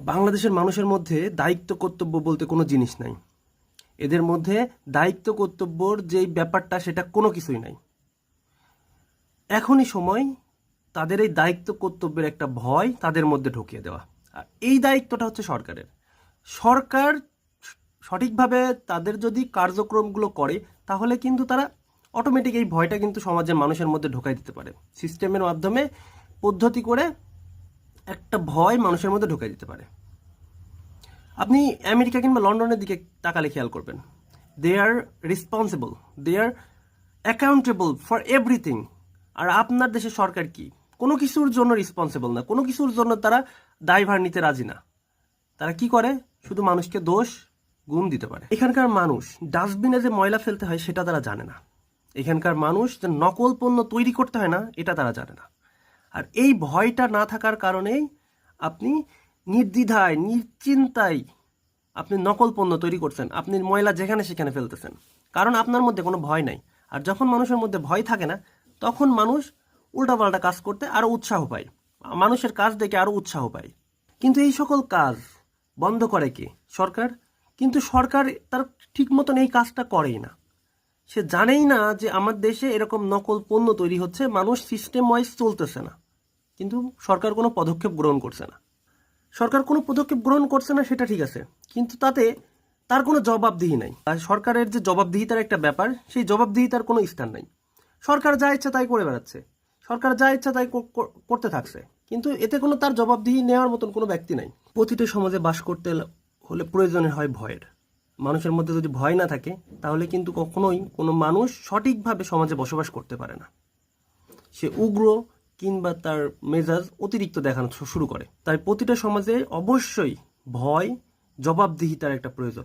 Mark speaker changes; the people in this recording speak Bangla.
Speaker 1: বাংলাদেশের মানুষের মধ্যে দায়িত্ব কর্তব্য বলতে কোনো জিনিস নাই। এদের মধ্যে দায়িত্ব কর্তব্যর যেই ব্যাপারটা, সেটা কোনো কিছুই নাই। এখনই সময় তাদের এই দায়িত্ব কর্তব্যের একটা ভয় তাদের মধ্যে ঢুকিয়ে দেওয়া। আর এই দায়িত্বটা হচ্ছে সরকারের। সরকার সঠিকভাবে তাদের যদি কার্যক্রমগুলো করে, তাহলে কিন্তু তারা অটোমেটিক এই ভয়টা কিন্তু সমাজের মানুষের মধ্যে ঢোকাই দিতে পারে। সিস্টেমের মাধ্যমে পদ্ধতি করে একটা ভয় মানুষের মধ্যে ঢুকে দিতে পারে। আপনি আমেরিকা কিংবা লন্ডনের দিকে তাকালে খেয়াল করবেন। They are responsible they are accountable for everything আর আপনার দেশের সরকার কি? কোনো কিছুর জন্য রেসপন্সিবল না। কোনো কিছুর জন্য তারা দায়ভার নিতে রাজি না। তারা কি করে? শুধু মানুষকে দোষ, গুণ দিতে পারে। এখানকার মানুষ ডাস্টবিনে যে ময়লা ফেলতে হয় সেটা তারা জানে না। এখানকার মানুষ যে নকল পণ্য তৈরি করতে হয় না, এটা তারা জানে না। আর এই ভয়টা না থাকার কারণেই আপনি নির্দ্বিধায়, নিশ্চিন্তায় আপনি নকল পণ্য তৈরি করছেন। আপনি ময়লা যেখানে সেখানে ফেলতেছেন। কারণ আপনার মধ্যে কোনো ভয় নাই। আর যখন মানুষের মধ্যে ভয় থাকে না, তখন মানুষ উল্টাপাল্টা কাজ করতে আরও উৎসাহ পায়। মানুষের কাজ দেখে আরও উৎসাহ পায়। কিন্তু এই সকল কাজ বন্ধ করে কে? সরকার? কিন্তু সরকার তার ঠিক মতন এই কাজটা করেই না। সে জানেই না যে আমার দেশে এরকম নকল পণ্য তৈরি হচ্ছে, মানুষ সিস্টেম ওয়াইজ চলতেছে না। কিন্তু সরকার কোনো পদক্ষেপ গ্রহণ করছে না। সরকার কোনো পদক্ষেপ গ্রহণ করছে না, সেটা ঠিক আছে। কিন্তু তাতে তার কোনো জবাবদিহি নাই। আর সরকারের যে জবাবদিহিতার একটা ব্যাপার, সেই জবাবদিহিতার কোনো স্থান নাই। সরকার যা ইচ্ছা তাই করে বেড়াচ্ছে। সরকার যা ইচ্ছা তাই কর- কর- করতে থাকছে। কিন্তু এতে কোনো তার জবাবদিহি নেওয়ার মতন কোনো ব্যক্তি নাই। প্রতিটি সমাজে বাস করতে হলে প্রয়োজনে হয় ভয়ের। মানুষের মধ্যে যদি ভয় না থাকে, তাহলে কিন্তু কখনোই কোনো মানুষ সঠিকভাবে সমাজে বসবাস করতে পারে না। সে উগ্র কিংবা তার মেজাজ অতিরিক্ত দেখানো শুরু করে। তাই প্রতিটা সমাজে অবশ্যই ভয়, জবাবদিহিতার একটা প্রয়োজন।